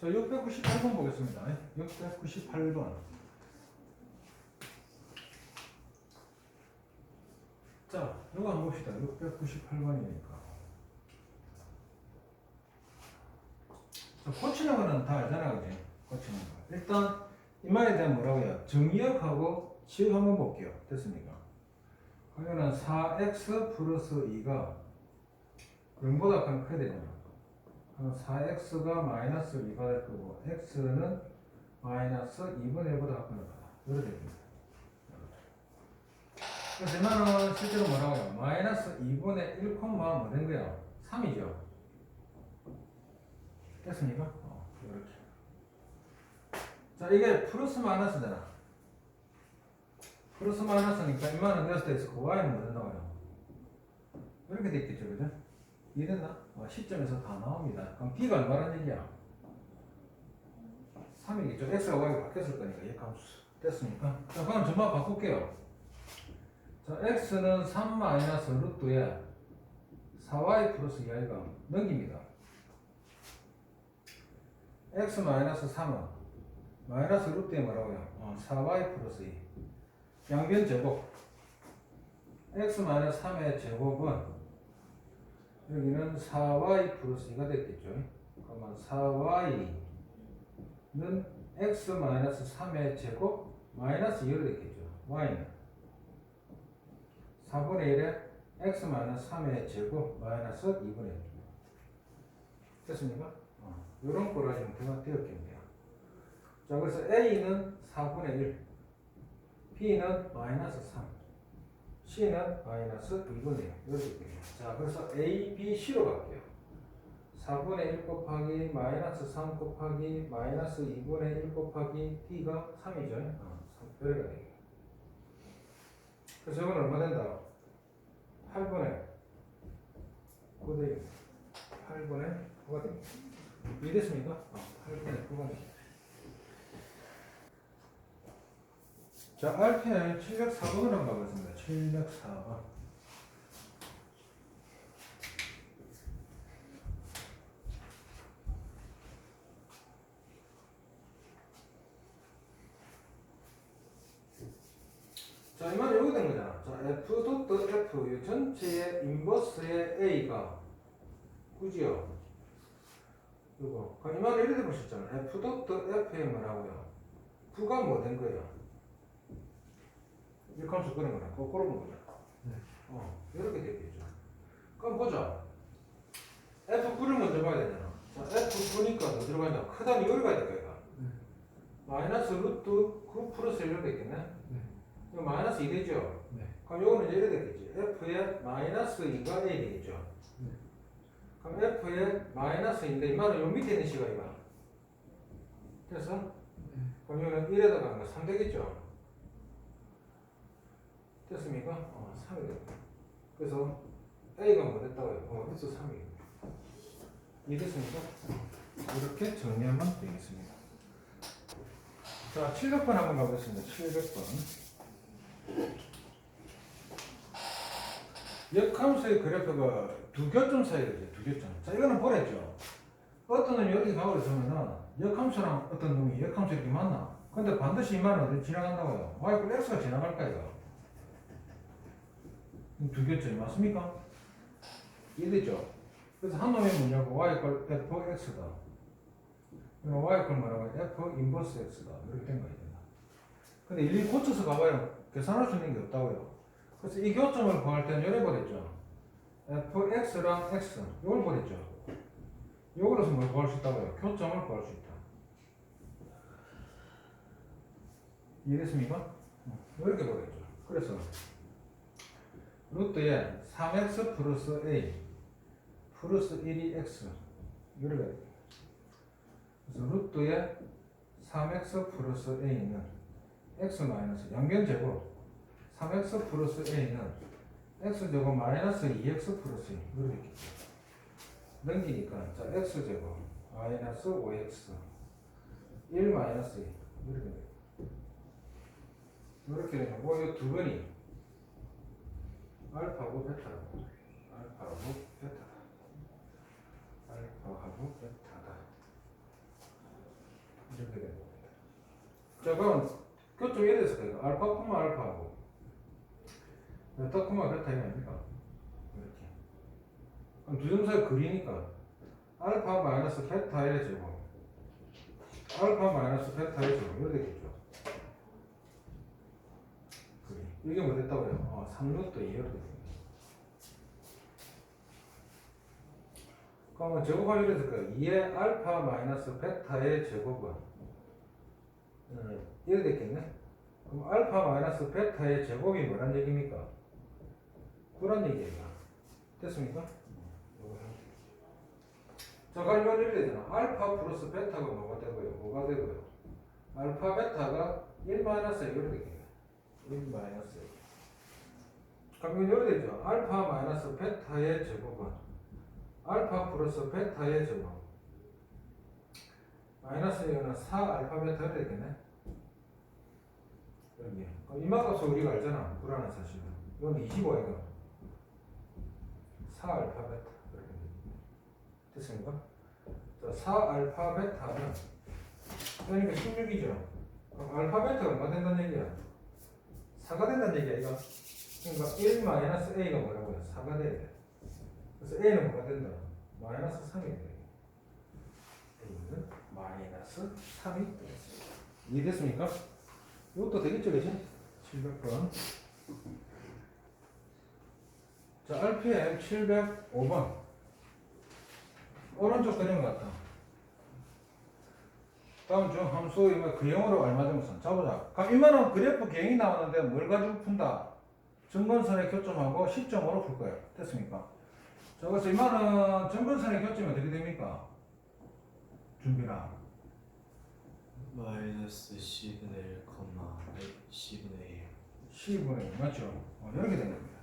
자, 698번 보겠습니다. 698번. 자, 이거 한번 봅시다. 698번이니까. 자, 고치는 거는 다 알잖아, 그지? 고치는 거. 일단, 이 말에 대한 뭐라고요? 정의역하고 치역 한번 볼게요. 됐습니까? 그러면은 4x 플러스 2가 0보다 큰 크게 되잖아. 그럼 4x가 마이너스 2가 될 거고, x는 마이너스 2분의 1보다 크다. 이렇게 됩니다. 그래서 이만은 실제로 뭐라고요? 마이너스 2분의 1, 뭐된 거야? 3이죠. 됐습니까? 어, 이렇게. 자, 이게 플러스 마이너스잖아. 플러스 마이너스니까 이만은 냈을 때 y는 뭐 된다고요? 이렇게 돼 있겠죠, 그죠? 이해됐나? 어, 시점에서 다 나옵니다. 그럼 b가 얼마라는 얘기야? 3이겠죠. x가 y가 바뀌었을 거니까, 이 함수. 됐습니까? 자, 그럼 전반 바꿀게요. 자, x는 3 마이너스 루트에 4y 플러스 2i가 넘깁니다. x 마이너스 3은 마이너스 루트에 뭐라고요? 어, 4y 플러스 2. 양변 제곱. x 마이너스 3의 제곱은 여기는 4y 플러스 2가 됐겠죠. 그러면 4y는 x 마이너스 3의 제곱 마이너스 2로 됐겠죠. y는 4분의 1에 x 마이너스 3의 제곱 마이너스 2분의 1. 됐습니까? 어, 이런 거라 형태가 되었겠네요. 자, 그래서 a는 4분의 1, b는 마이너스 3, c는 마이너스 2분의 1. 이렇게. 자, 그래서 a, b, c로 갈게요. 4분의 1 곱하기 마이너스 3 곱하기 마이너스 2분의 1 곱하기 d가 3이죠. 어, 3, 이렇게 되겠네요. 그래서 이건 얼마 된다? 8분의 9대 8분의 9가 됩니다. 이해됐습니까? 어, 8분의 9가 됩니다. 자, RPL 704번으로 한번 가보겠습니다. 704번. 자, 이만 여기 된 거잖아. 자, F 도트 F 이 전체의 인버스의 A가 그지요? 이거. 그럼 이만 이렇게 보셨잖아. F 도트 F의 뭐라고요? F가 뭐 된 거예요? 이렇게 하면서 그런 거야. 거꾸로 본 거야. 어, 이렇게 되겠죠. 그럼 보자. F9를 먼저 봐야 되잖아. 자, F9니까 더 들어가냐? 크다니 여기 가야 될 거야. 마이너스 루트 9 플러스 1로 되겠네? 이거 마이너스 2 되죠? 네. 그럼 요거는 이래 되겠지. F의 마이너스 2가 A 되겠죠? 네. 그럼 F의 마이너스 2인데 이만은 요 밑에 있는 시가 이거. 그래서 네. 그럼 이거는 1에다 가는 거3 되겠죠? 됐습니까? 어, 3이 됩니다. 그래서 A가 뭐 됐다고요? 어, 그래서 3이. 이해됐습니까? 이렇게 정리하면 되겠습니다. 자, 700번 한번 가보겠습니다. 700번. 역함수의 그래프가 두 교점 사이에 있어요. 두 교점. 자, 이거는 보랬죠. 어떤 놈이 여기 가고 있으면은 역함수랑 어떤 놈이 역함수 이렇게 만나. 근데 반드시 이만은 어디 지나간다고요. y 그 x가 지나갈까 두 교점이 맞습니까? 이해되죠? 그래서 한 놈이 뭐냐고 y 걸 fx다. 그럼 y 걸 뭐라고 해? f 인버스 x다. 이렇게 된 거예요. 근데 일일이 고쳐서 가봐요. 계산할 수 있는 게 없다고요. 그래서 이 교점을 구할 때는 요래 버렸죠. fx랑 x 이걸 버렸죠. 요거로서 뭘 구할 수 있다고요? 교점을 구할 수 있다. 이해됐습니까? 이렇게 버렸죠. 그래서 루트에 3x 플러스 a 플러스 1이 x 이렇게. 그래서 루트에 3x 플러스 a는 x 마이너스 양변 제곱 3x 플러스 a는 x 제곱 마이너스 2x 플러스 2 이렇게. 넘기니까 자 x 제곱 마이너스 5x 1 마이너스 2 이렇게. 이렇게 되면 뭐이두 번이 알파고 베타라고 알파하고 베타다 알파하고 베타다 이렇게 되는 겁니다. 자, 그럼 이래 됐을 거예요. 알파, 콤마 알파하고 베타, 콤마 베타 이거 아닙니까? 이렇게. 그럼 두 점 사이 거리니까 알파 마이너스 베타의 제곱 알파 마이너스 베타의 제곱 이렇게 되겠죠. 그래. 이게 뭐 됐다고요? 어, 3루트 2 이렇게 됩니다. 그러면 될 거예요. 2의 알파 마이너스 베타의 제곱은 음, 이렇게 됐겠네? 그럼 알파 마이너스 베타의 제곱이 뭐란 얘기입니까? 그런 얘기예요. 됐습니까? 그럼 이건 이렇게 되잖아. 알파 플러스 베타가 뭐가 되고요? 뭐가 되고요? 알파 베타가 1 마이너스 이렇게 되겠네. 1 마이너스 그럼 이건 이렇게 되죠. 알파 마이너스 베타의 제곱은 알파 플러스 베타의 제곱 마이너스 이거는 4 알파 베타 되겠네. 여기. 그럼 이만값은 우리가 알잖아. 불안한 사실은. 이건 25야 이거. 4 알파 베타 됐습니까? 자, 4 알파 베타는 그러니까 16이죠. 그럼 알파 베타가 뭐가 된다는 얘기야? 4가 된다는 얘기야 이거. 그러니까 1 마이너스 a가 뭐라고요? 4가 돼야 돼. 그래서 a는 뭐가 된다? 마이너스 3이 돼. a는 마이너스 3이 되겠습니다. 이해됐습니까? 이것도 되겠죠, 그지? 700번. 자, RPM 705번. 오른쪽 그림 같다. 다음 중 함수 이거 그형으로 알맞으면서 자보자. 그럼 이만한 그래프 개형이 나오는데 뭘 가지고 푼다? 정근선의 교점하고 시점으로 풀 거예요. 됐습니까? 자, 그래서 이만한 정근선의 교점이 어떻게 됩니까? 준비라. 마이너스 10분의 1, 컴마 10분의 1 10분의 1 맞죠? 어, 이렇게 된 겁니다.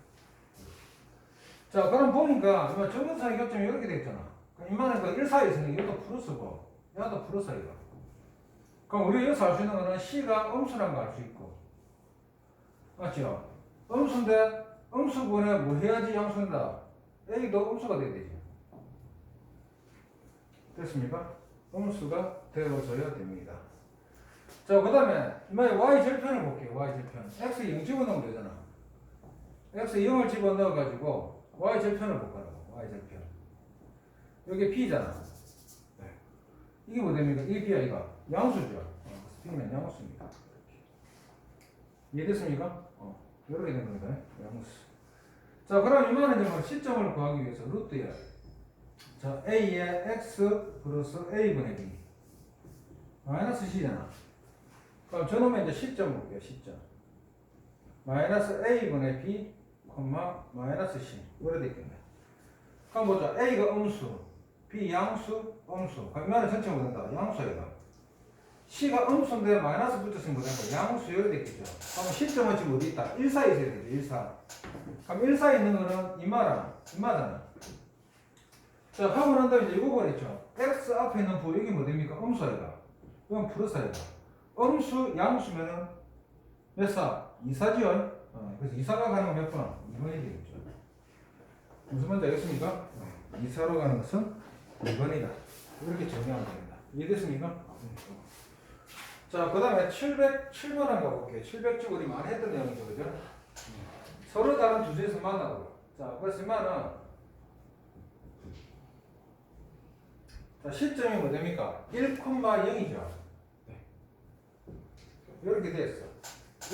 자, 그럼 보니까 정근선의 교점이 이렇게 됐잖아. 그럼 이만한 그1 사이에 있으니 이것도 플러스고, 얘도 플러스 이거. 그럼 우리가 여기서 알 수 있는 거는 C가 음수란 거알수 있고. 맞죠? 음수인데, 음수분에 뭐 해야지 양수인다? A도 음수가 돼야 되지. 됐습니까? 음수가 되어져야 됩니다. 자, 그 다음에, 이번에 Y 절편을 볼게요. Y 절편. X 0 집어넣으면 되잖아. X 0을 집어넣어가지고, Y 절편을 볼 거라고. Y 절편. 여기 B잖아. 네. 이게 뭐 됩니까? 이거. 양수죠. 어, B는 양수입니다. 이해됐습니까? 어, 이렇게 된 겁니다. 양수. 자, 그럼 이만한 점은 시점을 구하기 위해서 루트야. 자, A의 X 플러스 A분의 B. 마이너스 C잖아. 그럼 저놈의 이제 시점 볼게요, 시점. 마이너스 A분의 B, 콤마, 마이너스 C. 이렇게 되겠네. 그럼 보자. A가 음수, B 양수, 음수. 이만한 전체가 된다. 양수야. C가 음수인데 마이너스 붙였으면 뭐된거 양수 이렇게 되겠죠. 그럼 시점은 지금 어디 있다? 1 사이에 있어야 되죠, 1, 4. 그럼 1, 4에 있는 거는 이마랑, 이마잖아. 자, 하고 난 다음에 이제 이거 보냈죠. X 앞에 있는 부, 여기 뭐 됩니까? 음수아이가. 이건 플러스아이가. 음수, 양수면은 몇 사? 2사지요? 어, 그래서 2사가 가는 건 몇 번? 2번이 되겠죠. 무슨 말인지 알겠습니까? 어, 2사로 가는 것은 2번이다. 이렇게 정리하면 됩니다. 이해됐습니까? 자, 그 다음에 707번 한번 가볼게요. 700쪽 우리 많이 했던 내용이죠, 그죠? 서로 다른 주제에서 만나고. 자, 그래서 이만은 자, 시점이 뭐 됩니까? 1,0이죠. 이렇게 됐어.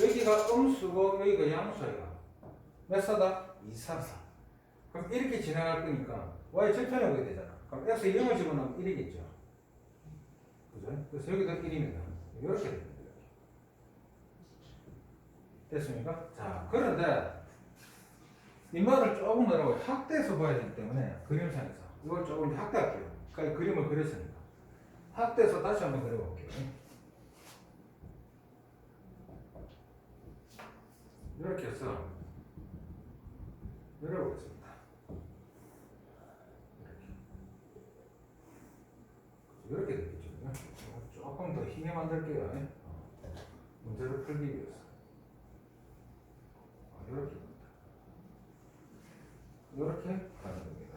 여기가 음수고 여기가 양수예요. 몇 사다? 2, 3, 4. 그럼 이렇게 진행할 거니까 y 절편에 오게 되잖아. 그럼 x 0을 집어넣으면 1이겠죠. 그죠? 그래서 여기도 1입니다. 이렇게 됩니다. 됐습니까? 자, 그런데 이 말을 조금 여러분 확대해서 봐야 되기 때문에 그림상에서 이걸 조금 확대할게요. 그러니까 그림을 그렸으니까 확대해서 다시 한번 그려볼게요. 이렇게 해서 그려보겠습니다. 이렇게 이렇게 되겠죠. 조금 더 힘에 만들게요. 어, 문제를 풀기 위해서. 어, 이렇게 이렇게 가는 겁니다.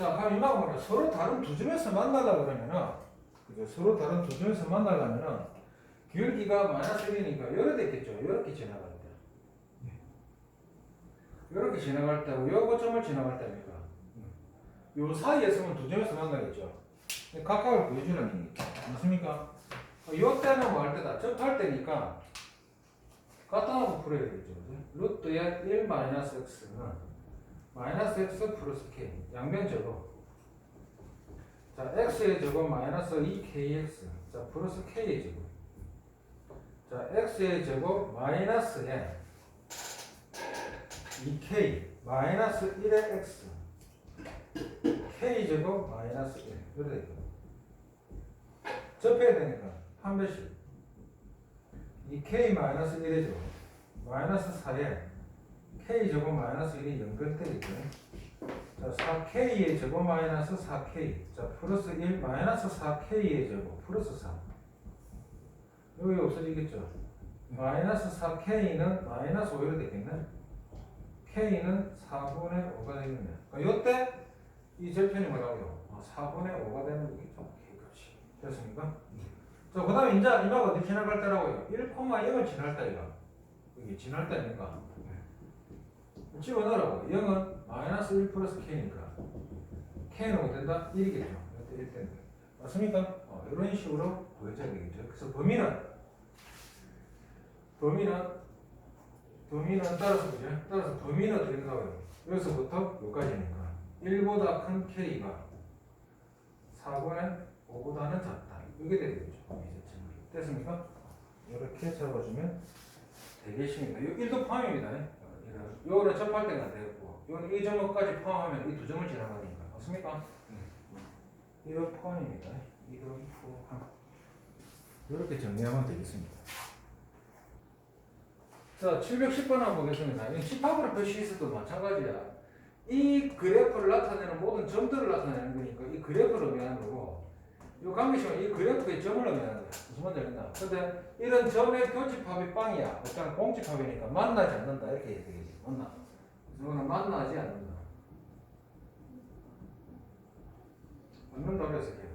자, 그럼 이만 보라. 서로 다른 두 점에서 만나려 그러면은? 서로 다른 두 점에서 만나려면은, 기울기가 1이니까 이렇게 됐겠죠? 이렇게 지나갈 때. 이렇게 지나갈 때하고 요 거 점을 지나갈 때입니다. 요 사이에 서면 두 점에서 만나겠죠? 각각을 보여주는 의미니까. 맞습니까? 요 때는 뭐할 때다? 접할 때니까, 갖다 놓고 풀어야 되겠죠? 루트의 1 마이너스 x는 마이너스 x 플러스 k 양변 제곱 자 x의 제곱 마이너스 2kx 자 플러스 k의 제곱 자 x의 제곱 마이너스에 2k 마이너스 1의 x k 제곱 마이너스 1 이렇게 되거든 접해야 되니까 한 배씩 2k 마이너스 1의 제곱 마이너스 4에 k 제곱 마이너스 1이 연결되겠죠. 자, 4k의 제곱 마이너스 4k. 자, 플러스 1 마이너스 4k의 제곱 플러스 4. 여기 없어지겠죠. 마이너스 4k는 마이너스 5로 되겠네. K는 4분의 5가 되겠네. 그러니까 요때 이 절편이 뭐라고요? 아, 4분의 5가 되는 거겠죠. k 값이. 됐습니까? 자, 그 다음에 이제 이마가 어디 지나갈 때라고요? 1,0을 지날 때이가. 이게 지날 때니까. 집어넣으라고. 0은 마이너스 1 플러스 k니까. k는 어떻게 된다? 1이겠죠. 이때 1 된다. 맞습니까? 어, 이런 식으로 보여줘야 되겠죠. 그래서 범위는, 범위는, 범위는 따라서 그죠? 따라서 범위는 어떻게 된다고요? 여기서부터 여기까지니까. 1보다 큰 k가 4분의 5보다는 작다. 이게 되겠죠. 됐습니까? 이렇게 잡아주면 되겠습니다. 이 1도 포함입니다. 요거는 접할 때가 안 되겠고, 요거는 이 점까지 포함하면 이 두 점을 지나가니까. 맞습니까? 이런 포함입니다. 이런 포함. 이렇게 정리하면 되겠습니다. 자, 710번 한번 보겠습니다. 이 집합으로 표시했어도 마찬가지야. 이 그래프를 나타내는 모든 점들을 나타내는 거니까 이 그래프를 의미하는 거고, 이 관계식은 이 그래프의 점을 의미하는 거야. 무슨 말인지 알겠나? 근데 이런 점의 교집합이 빵이야. 어차피 공집합이니까 만나지 않는다. 이렇게 되겠지. 만나. 이거는 만나지 않는다. 그래서 이렇게.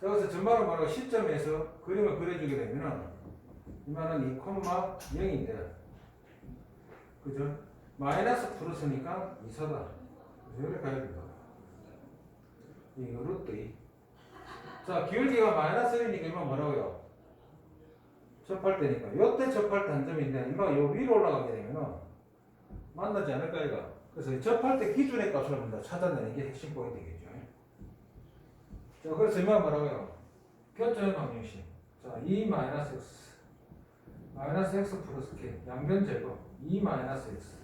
자, 그래서 전반을 말하고 시점에서 그림을 그려주게 되면은 이만은 2,0인데 그죠? 마이너스 플러스니까 이사다. 그래서 이렇게 가야 된다. 이거 루트 2. 자, 기울기가 마이너스 1이니까 이만 뭐라고요? 때니까. 요때 접할 때한 점인데, 이마 요 위로 올라가게 되면은 만나지 않을까, 이가. 그래서 때 기준의 값을 먼저 찾아내는 게 핵심 포인트겠죠. 자, 그래서 이마 뭐라고요? 교점 방정식. 자, 2 마이너스 x. 마이너스 x 플러스 k. 양변 제곱. 2 마이너스 x.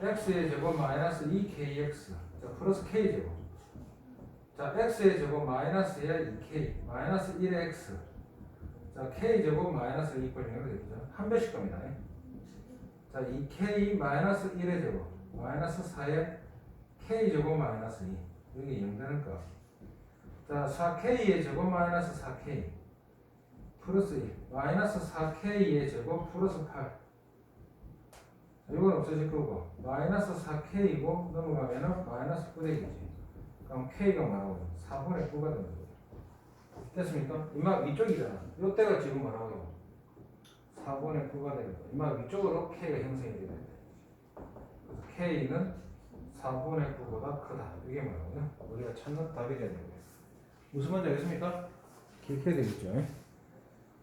x의 제곱 마이너스 2kx. 자, 플러스 k 제곱. 자, x의 제곱 마이너스에 2k 마이너스 1의 x 자, k 제곱 마이너스 2 이퀄 0으로 되죠. 한 배씩 겁니다. 자, 2k 마이너스 1의 제곱 마이너스 4의 k 제곱 마이너스 2 여기 0 되는 거. 자, 4k의 제곱 마이너스 4k 플러스 1 마이너스 4k의 제곱 플러스 8 자, 이건 없어질 거고 마이너스 4k이고 넘어가면은 마이너스 9되겠지. 그럼 K가 뭐라고요? 4분의 9가 되는 거죠. 됐습니까? 이마 위쪽이잖아. 이때가 지금 뭐라고요? 4분의 9가 되는 거예요. 이마 위쪽으로 K가 형성이 되는 거예요. K는 4분의 9보다 크다. 이게 뭐라고요? 우리가 찾는 답이 되는 거예요. 무슨 말인지 알겠습니까? 길게 되겠죠?